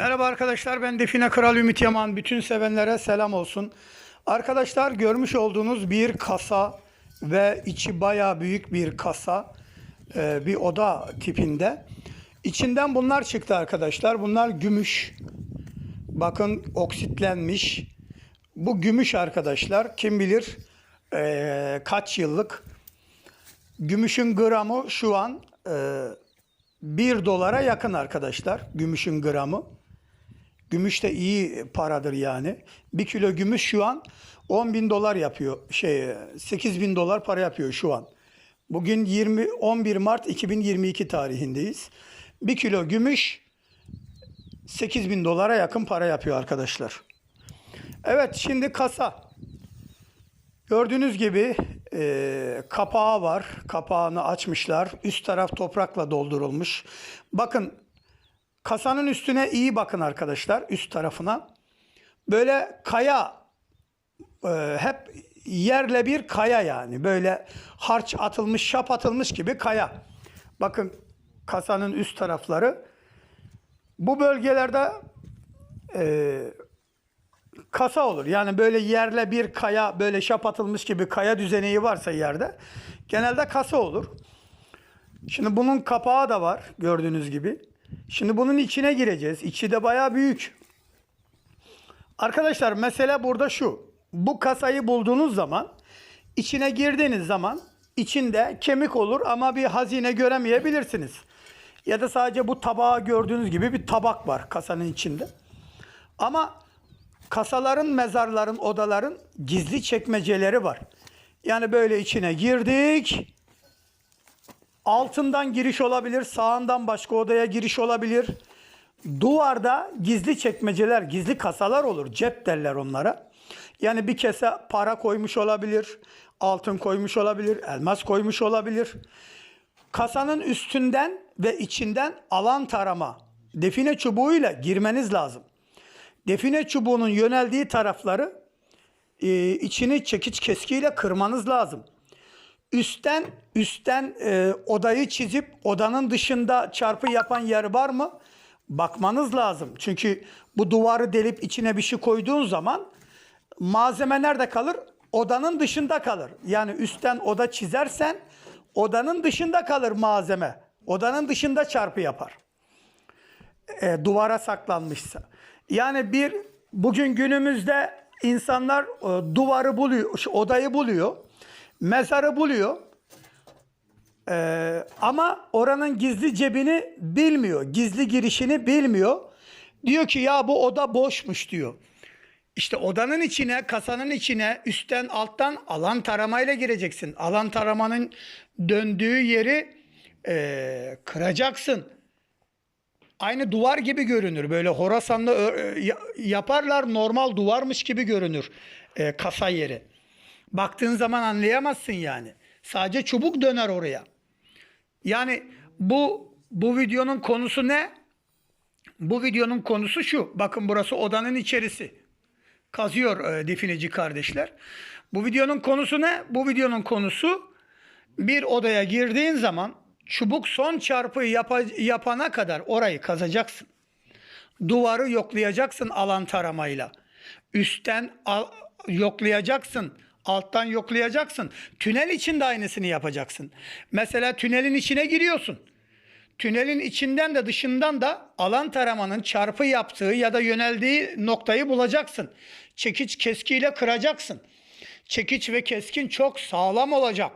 Merhaba arkadaşlar ben Define Kral Ümit Yaman. Bütün sevenlere selam olsun. Arkadaşlar görmüş olduğunuz bir kasa ve içi bayağı büyük bir kasa. e, bir oda tipinde. İçinden bunlar çıktı arkadaşlar. Bunlar gümüş. Bakın oksitlenmiş. Bu gümüş arkadaşlar. Kim bilir e, kaç yıllık. Gümüşün gramı şu an e, 1 dolara yakın arkadaşlar. Gümüşün gramı. Gümüş de iyi paradır yani. Bir kilo gümüş şu an 10 bin dolar yapıyor. Şey 8 bin dolar para yapıyor şu an. Bugün 20 11 Mart 2022 tarihindeyiz. Bir kilo gümüş 8 bin dolara yakın para yapıyor arkadaşlar. Evet şimdi kasa. Gördüğünüz gibi e, kapağı var. Kapağını açmışlar. Üst taraf toprakla doldurulmuş. Bakın kasanın üstüne iyi bakın arkadaşlar. Üst tarafına. Böyle kaya e, hep yerle bir kaya yani. Böyle harç atılmış, şap atılmış gibi kaya. Bakın kasanın üst tarafları. Bu bölgelerde e, kasa olur. Yani böyle yerle bir kaya, böyle şap atılmış gibi kaya düzeneği varsa yerde genelde kasa olur. Şimdi bunun kapağı da var gördüğünüz gibi. Şimdi bunun içine gireceğiz. İçi de bayağı büyük. Arkadaşlar mesele burada şu. Bu kasayı bulduğunuz zaman içine girdiğiniz zaman içinde kemik olur ama bir hazine göremeyebilirsiniz. Ya da sadece bu tabağı gördüğünüz gibi bir tabak var kasanın içinde. Ama kasaların, mezarların, odaların gizli çekmeceleri var. Yani böyle içine girdik. Altından giriş olabilir, sağından başka odaya giriş olabilir. Duvarda gizli çekmeceler, gizli kasalar olur. Cep derler onlara. Yani bir kese para koymuş olabilir, altın koymuş olabilir, elmas koymuş olabilir. Kasanın üstünden ve içinden alan tarama, define çubuğuyla girmeniz lazım. Define çubuğunun yöneldiği tarafları e, içini çekiç keskiyle kırmanız lazım. Üstten üstten e, odayı çizip odanın dışında çarpı yapan yer var mı? Bakmanız lazım. Çünkü bu duvarı delip içine bir şey koyduğun zaman malzeme nerede kalır? Odanın dışında kalır. Yani üstten oda çizersen odanın dışında kalır malzeme. Odanın dışında çarpı yapar e, duvara saklanmışsa. Yani bir bugün günümüzde insanlar e, duvarı buluyor, odayı buluyor, mezarı buluyor. E, ama oranın gizli cebini bilmiyor, gizli girişini bilmiyor. Diyor ki ya bu oda boşmuş diyor. İşte odanın içine, kasanın içine üstten alttan alan taramayla gireceksin. Alan taramanın döndüğü yeri e, kıracaksın aynı duvar gibi görünür. Böyle Horasan'da ya- yaparlar normal duvarmış gibi görünür e, kasa yeri. Baktığın zaman anlayamazsın yani. Sadece çubuk döner oraya. Yani bu bu videonun konusu ne? Bu videonun konusu şu. Bakın burası odanın içerisi. Kazıyor e, defineci kardeşler. Bu videonun konusu ne? Bu videonun konusu bir odaya girdiğin zaman çubuk son çarpıyı yapa- yapana kadar orayı kazacaksın. Duvarı yoklayacaksın alan taramayla. Üstten al- yoklayacaksın. Alttan yoklayacaksın. Tünel için de aynısını yapacaksın. Mesela tünelin içine giriyorsun. Tünelin içinden de dışından da alan taramanın çarpı yaptığı ya da yöneldiği noktayı bulacaksın. Çekiç keskiyle kıracaksın. Çekiç ve keskin çok sağlam olacak.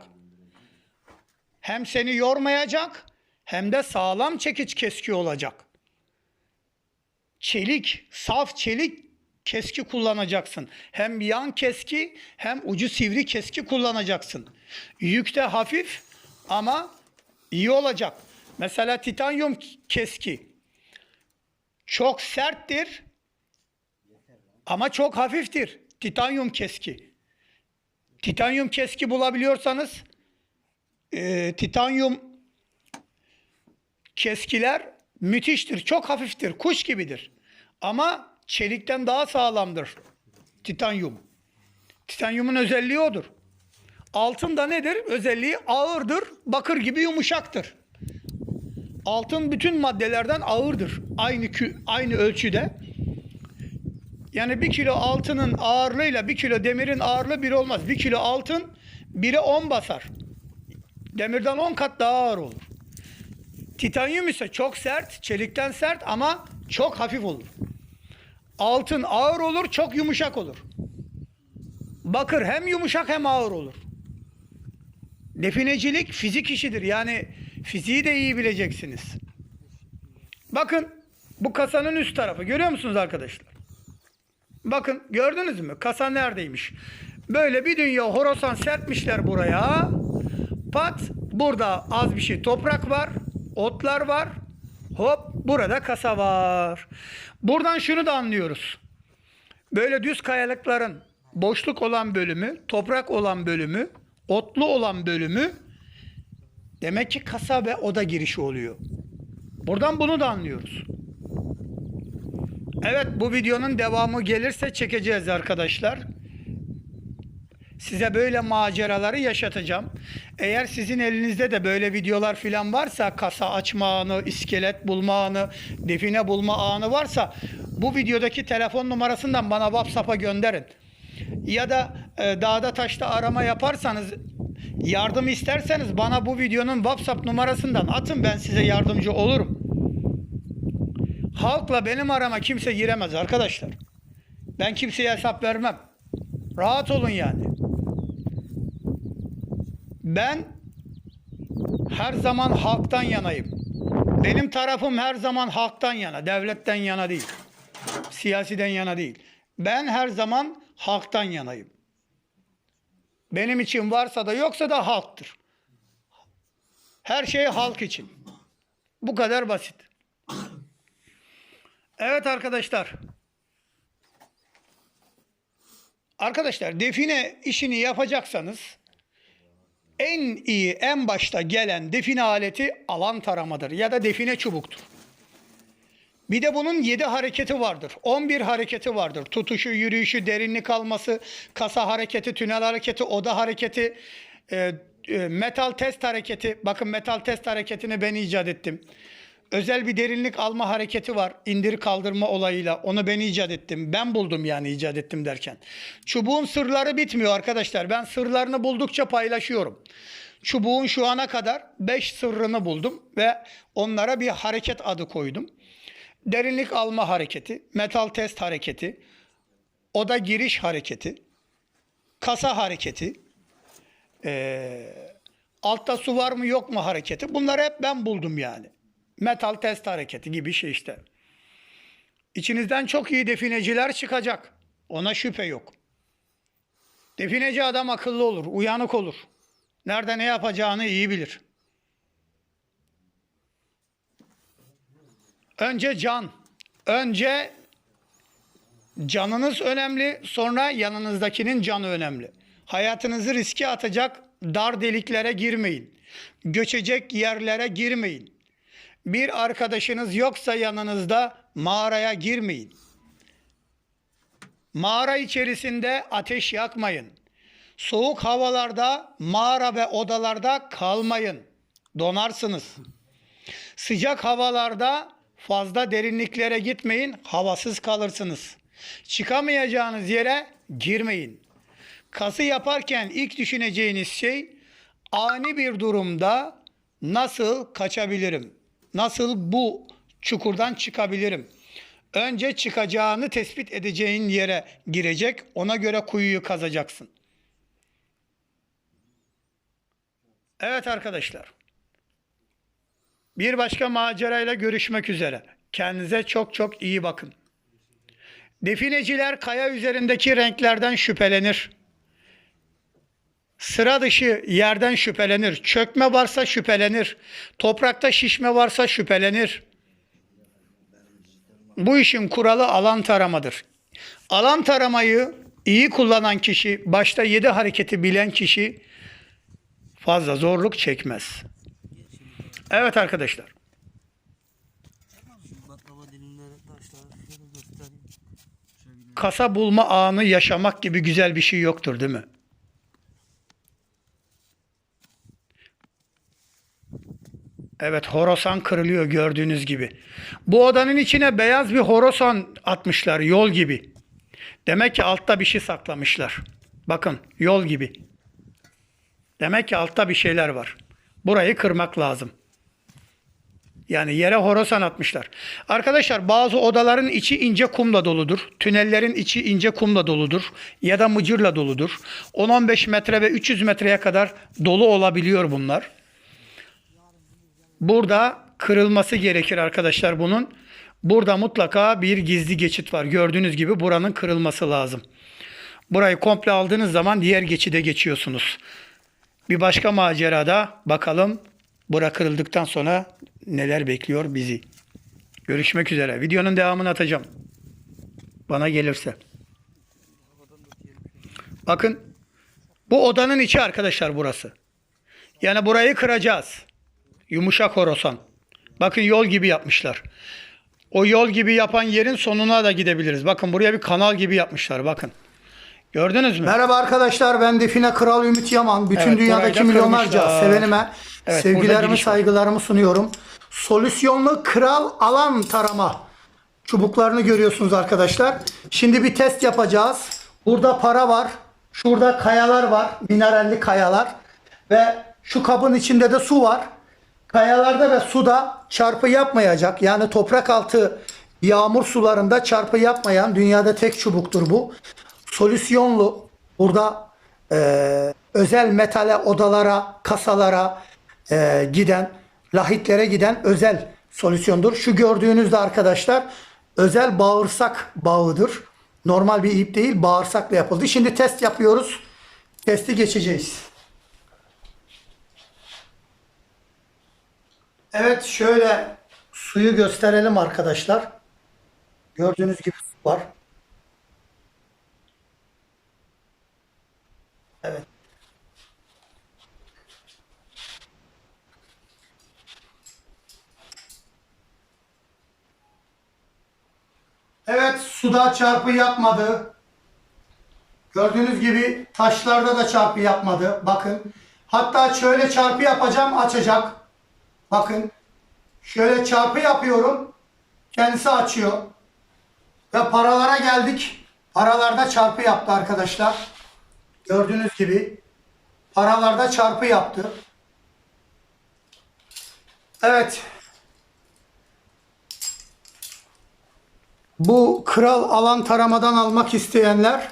Hem seni yormayacak hem de sağlam çekiç keski olacak. Çelik, saf çelik keski kullanacaksın. Hem yan keski hem ucu sivri keski kullanacaksın. Yük de hafif ama iyi olacak. Mesela titanyum keski çok serttir ama çok hafiftir. Titanyum keski. Titanyum keski bulabiliyorsanız e, titanyum keskiler müthiştir. Çok hafiftir. Kuş gibidir. Ama çelikten daha sağlamdır titanyum. Titanyumun özelliği odur. Altın da nedir? Özelliği ağırdır. Bakır gibi yumuşaktır. Altın bütün maddelerden ağırdır. Aynı kü, aynı ölçüde. Yani bir kilo altının ağırlığıyla bir kilo demirin ağırlığı bir olmaz. Bir kilo altın bire 10 basar. Demirden 10 kat daha ağır olur. Titanyum ise çok sert, çelikten sert ama çok hafif olur. Altın ağır olur, çok yumuşak olur. Bakır hem yumuşak hem ağır olur. Definecilik fizik işidir. Yani fiziği de iyi bileceksiniz. Bakın bu kasanın üst tarafı. Görüyor musunuz arkadaşlar? Bakın gördünüz mü? Kasa neredeymiş? Böyle bir dünya horosan serpmişler buraya. Pat burada az bir şey toprak var. Otlar var. Hop burada kasa var. Buradan şunu da anlıyoruz. Böyle düz kayalıkların boşluk olan bölümü, toprak olan bölümü, otlu olan bölümü demek ki kasa ve oda girişi oluyor. Buradan bunu da anlıyoruz. Evet bu videonun devamı gelirse çekeceğiz arkadaşlar. Size böyle maceraları yaşatacağım. Eğer sizin elinizde de böyle videolar filan varsa kasa açma anı, iskelet bulma anı, define bulma anı varsa bu videodaki telefon numarasından bana WhatsApp'a gönderin. Ya da e, dağda taşta arama yaparsanız yardım isterseniz bana bu videonun WhatsApp numarasından atın ben size yardımcı olurum. Halkla benim arama kimse giremez arkadaşlar. Ben kimseye hesap vermem. Rahat olun yani. Ben her zaman halktan yanayım. Benim tarafım her zaman halktan yana, devletten yana değil. Siyasiden yana değil. Ben her zaman halktan yanayım. Benim için varsa da yoksa da halktır. Her şey halk için. Bu kadar basit. Evet arkadaşlar. Arkadaşlar define işini yapacaksanız en iyi en başta gelen define aleti alan taramadır ya da define çubuktur. Bir de bunun 7 hareketi vardır. 11 hareketi vardır. Tutuşu, yürüyüşü, derinlik alması, kasa hareketi, tünel hareketi, oda hareketi, e, e, metal test hareketi. Bakın metal test hareketini ben icat ettim. Özel bir derinlik alma hareketi var. İndir kaldırma olayıyla. Onu ben icat ettim. Ben buldum yani icat ettim derken. Çubuğun sırları bitmiyor arkadaşlar. Ben sırlarını buldukça paylaşıyorum. Çubuğun şu ana kadar 5 sırrını buldum ve onlara bir hareket adı koydum. Derinlik alma hareketi, metal test hareketi, oda giriş hareketi, kasa hareketi, eee, altta su var mı yok mu hareketi. Bunları hep ben buldum yani. Metal test hareketi gibi şey işte. İçinizden çok iyi defineciler çıkacak. Ona şüphe yok. Defineci adam akıllı olur, uyanık olur. Nerede ne yapacağını iyi bilir. Önce can. Önce canınız önemli, sonra yanınızdakinin canı önemli. Hayatınızı riske atacak dar deliklere girmeyin. Göçecek yerlere girmeyin. Bir arkadaşınız yoksa yanınızda mağaraya girmeyin. Mağara içerisinde ateş yakmayın. Soğuk havalarda mağara ve odalarda kalmayın. Donarsınız. Sıcak havalarda fazla derinliklere gitmeyin, havasız kalırsınız. Çıkamayacağınız yere girmeyin. Kası yaparken ilk düşüneceğiniz şey ani bir durumda nasıl kaçabilirim? Nasıl bu çukurdan çıkabilirim? Önce çıkacağını tespit edeceğin yere girecek, ona göre kuyuyu kazacaksın. Evet arkadaşlar. Bir başka macerayla görüşmek üzere. Kendinize çok çok iyi bakın. Defineciler kaya üzerindeki renklerden şüphelenir. Sıra dışı yerden şüphelenir. Çökme varsa şüphelenir. Toprakta şişme varsa şüphelenir. Bu işin kuralı alan taramadır. Alan taramayı iyi kullanan kişi, başta yedi hareketi bilen kişi fazla zorluk çekmez. Evet arkadaşlar. Kasa bulma anı yaşamak gibi güzel bir şey yoktur değil mi? Evet horosan kırılıyor gördüğünüz gibi. Bu odanın içine beyaz bir horosan atmışlar yol gibi. Demek ki altta bir şey saklamışlar. Bakın yol gibi. Demek ki altta bir şeyler var. Burayı kırmak lazım. Yani yere horosan atmışlar. Arkadaşlar bazı odaların içi ince kumla doludur. Tünellerin içi ince kumla doludur. Ya da mıcırla doludur. 10-15 metre ve 300 metreye kadar dolu olabiliyor bunlar. Burada kırılması gerekir arkadaşlar bunun. Burada mutlaka bir gizli geçit var. Gördüğünüz gibi buranın kırılması lazım. Burayı komple aldığınız zaman diğer geçide geçiyorsunuz. Bir başka macerada bakalım bura kırıldıktan sonra neler bekliyor bizi. Görüşmek üzere. Videonun devamını atacağım. Bana gelirse. Bakın bu odanın içi arkadaşlar burası. Yani burayı kıracağız. Yumuşak horosan. Bakın yol gibi yapmışlar. O yol gibi yapan yerin sonuna da gidebiliriz. Bakın buraya bir kanal gibi yapmışlar. Bakın. Gördünüz mü? Merhaba arkadaşlar. Ben Define Kral Ümit Yaman. Bütün Evet, dünyadaki milyonlarca kırmışlar. sevenime Evet, sevgilerimi, saygılarımı sunuyorum. Solüsyonlu kral alan tarama çubuklarını görüyorsunuz arkadaşlar. Şimdi bir test yapacağız. Burada para var. Şurada kayalar var. Mineralli kayalar. Ve şu kabın içinde de su var. Kayalarda ve suda çarpı yapmayacak. Yani toprak altı yağmur sularında çarpı yapmayan dünyada tek çubuktur bu. Solüsyonlu burada e, özel metale odalara, kasalara e, giden, lahitlere giden özel solüsyondur. Şu gördüğünüzde arkadaşlar özel bağırsak bağıdır. Normal bir ip değil bağırsakla yapıldı. Şimdi test yapıyoruz. Testi geçeceğiz. Evet şöyle suyu gösterelim arkadaşlar. Gördüğünüz gibi su var. Evet. Evet suda çarpı yapmadı. Gördüğünüz gibi taşlarda da çarpı yapmadı. Bakın. Hatta şöyle çarpı yapacağım açacak. Bakın. Şöyle çarpı yapıyorum. Kendisi açıyor. Ve paralara geldik. Paralarda çarpı yaptı arkadaşlar. Gördüğünüz gibi paralarda çarpı yaptı. Evet. Bu kral alan taramadan almak isteyenler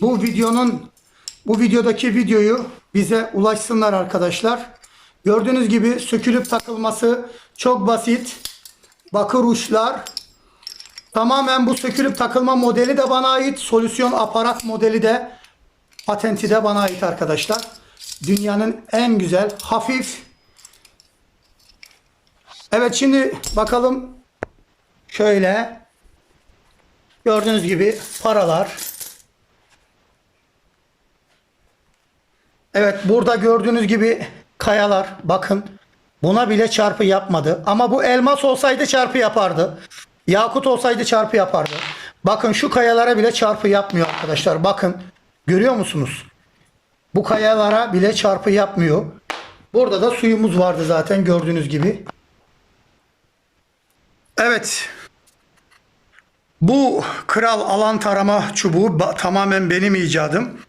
bu videonun bu videodaki videoyu bize ulaşsınlar arkadaşlar. Gördüğünüz gibi sökülüp takılması çok basit. Bakır uçlar. Tamamen bu sökülüp takılma modeli de bana ait. Solüsyon aparat modeli de patenti de bana ait arkadaşlar. Dünyanın en güzel, hafif. Evet şimdi bakalım şöyle gördüğünüz gibi paralar. Evet burada gördüğünüz gibi kayalar bakın buna bile çarpı yapmadı. Ama bu elmas olsaydı çarpı yapardı. Yakut olsaydı çarpı yapardı. Bakın şu kayalara bile çarpı yapmıyor arkadaşlar. Bakın görüyor musunuz? Bu kayalara bile çarpı yapmıyor. Burada da suyumuz vardı zaten gördüğünüz gibi. Evet. Bu kral alan tarama çubuğu tamamen benim icadım.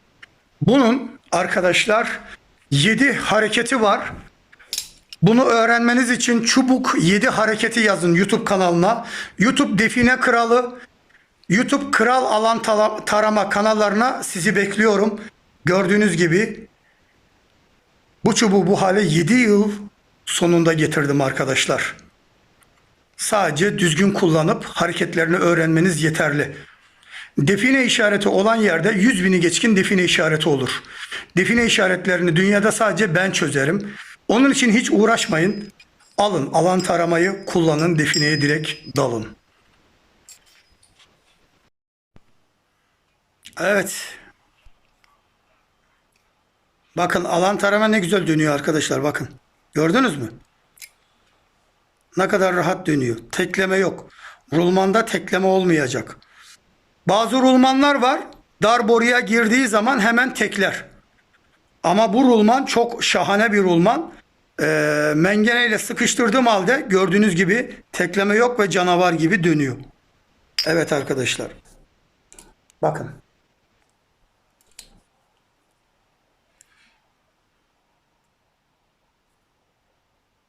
Bunun arkadaşlar 7 hareketi var. Bunu öğrenmeniz için çubuk 7 hareketi yazın YouTube kanalına. YouTube Define Kralı, YouTube Kral Alan Tarama kanallarına sizi bekliyorum. Gördüğünüz gibi bu çubuğu bu hale 7 yıl sonunda getirdim arkadaşlar. Sadece düzgün kullanıp hareketlerini öğrenmeniz yeterli. Define işareti olan yerde 100 bini geçkin define işareti olur. Define işaretlerini dünyada sadece ben çözerim. Onun için hiç uğraşmayın. Alın alan taramayı kullanın defineye direkt dalın. Evet. Bakın alan tarama ne güzel dönüyor arkadaşlar bakın. Gördünüz mü? Ne kadar rahat dönüyor. Tekleme yok. Rulmanda tekleme olmayacak. Bazı rulmanlar var. Dar boruya girdiği zaman hemen tekler. Ama bu rulman çok şahane bir rulman. e, mengeneyle sıkıştırdığım halde gördüğünüz gibi tekleme yok ve canavar gibi dönüyor. Evet arkadaşlar. Bakın.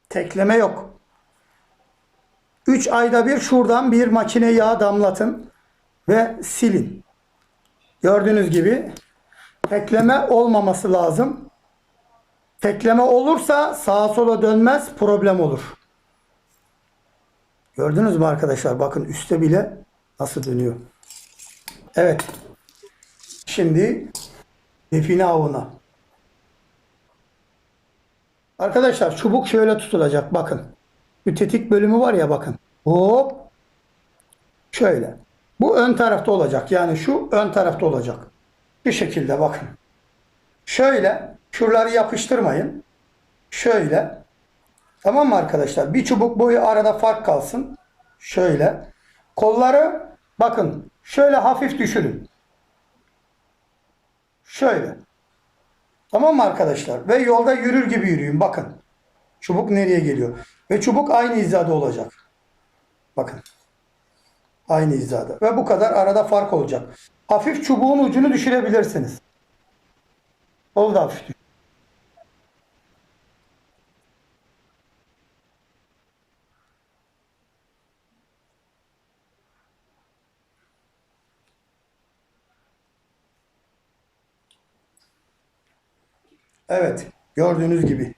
Tekleme yok. 3 ayda bir şuradan bir makine yağ damlatın ve silin. Gördüğünüz gibi tekleme olmaması lazım. Tekleme olursa sağa sola dönmez problem olur. Gördünüz mü arkadaşlar? Bakın üstte bile nasıl dönüyor. Evet. Şimdi define avına. Arkadaşlar çubuk şöyle tutulacak bakın. Bir tetik bölümü var ya bakın. Hop. Şöyle. Bu ön tarafta olacak. Yani şu ön tarafta olacak. Bir şekilde bakın. Şöyle. Şuraları yapıştırmayın. Şöyle. Tamam mı arkadaşlar? Bir çubuk boyu arada fark kalsın. Şöyle. Kolları bakın. Şöyle hafif düşürün. Şöyle. Tamam mı arkadaşlar? Ve yolda yürür gibi yürüyün. Bakın. Çubuk nereye geliyor? Ve çubuk aynı hizada olacak. Bakın. Aynı hizada. Ve bu kadar arada fark olacak. Hafif çubuğun ucunu düşürebilirsiniz. Kolu da hafif düş- Evet. Gördüğünüz gibi.